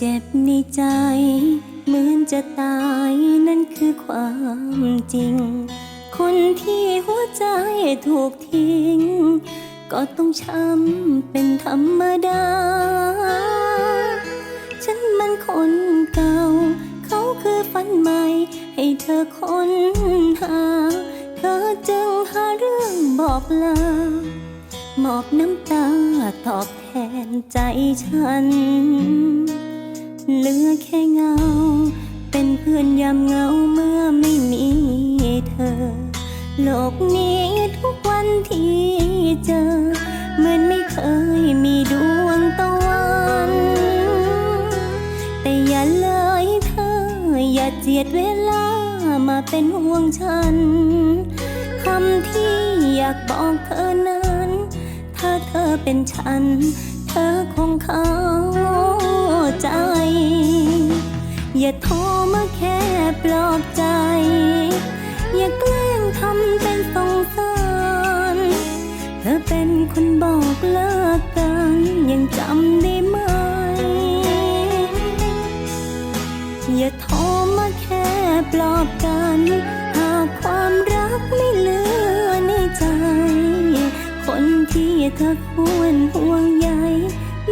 เจ็บในใจ เหมือนจะตายนั่นคือความจริง คนที่หัวใจถูกทิ้ง ก็ต้องช้ำเป็นธรรมดา ฉันมันคนเก่า เขาคือฝันใหม่ ให้เธอค้นหา เธอจึงหาเรื่องบอกลามอบน้ำตาตอบแทนใจฉัน เหลือแค่เงา เป็นเพื่อนยามเหงาเมื่อไม่มีเธอ โลกนี้ทุกวันที่เจอ เหมือนไม่เคยมีดวงตะวันแต่อย่าเลยเธอ อย่าเจียดเวลามาเป็นห่วงฉันคำที่อยากบอกเธอนั้น ถ้าเธอเป็นฉัน เธอคงเขา ใจ อย่าโทรมาแค่ปลอบใจ อย่าแกล้งทำเป็นสงสาร เธอเป็นคนบอกเลิกกัน ยังจำได้ไหม อย่าโทรมาแค่ปลอบกัน หากความรักไม่เหลือในใจ คนที่เธอควรห่วงใย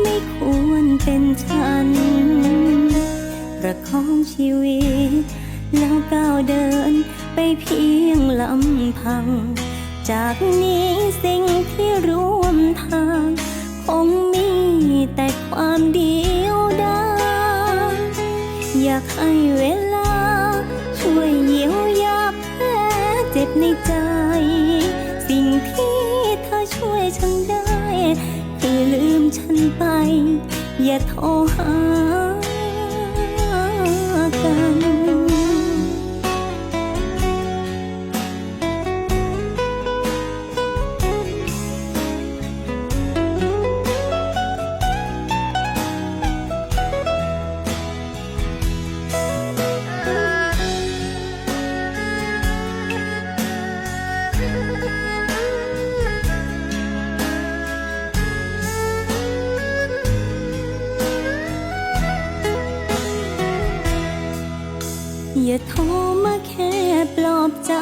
ไม่ควรเป็นฉัน ประคองชีวิต แล้วก้าวเดินไปเพียงลำพัง จากนี้สิ่งที่ร่วมทาง คงมีแต่ความเดียวดายอยากให้เวลา ช่วยเยียวยาแผลเจ็บในใจ ฉันไป อย่าโทรหา อย่าโทรมาแค่ปลอบใจ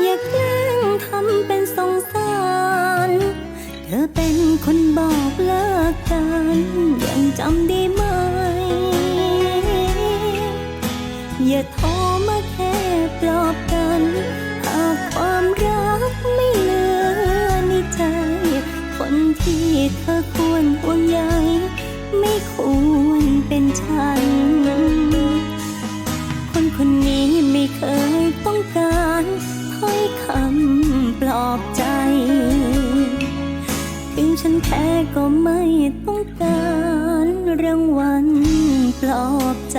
อย่าแกล้งทำเป็นสงสาร เธอเป็นคนบอกเลิกกัน ยังจำได้ไหม อย่าโทรมาแค่ปลอบกัน หากความรักไม่เหลือในใจ คนที่เธอควรห่วงใยไม่ควรเป็นฉัน แพ้ก็ไม่ต้องการรางวัลปลอบใจ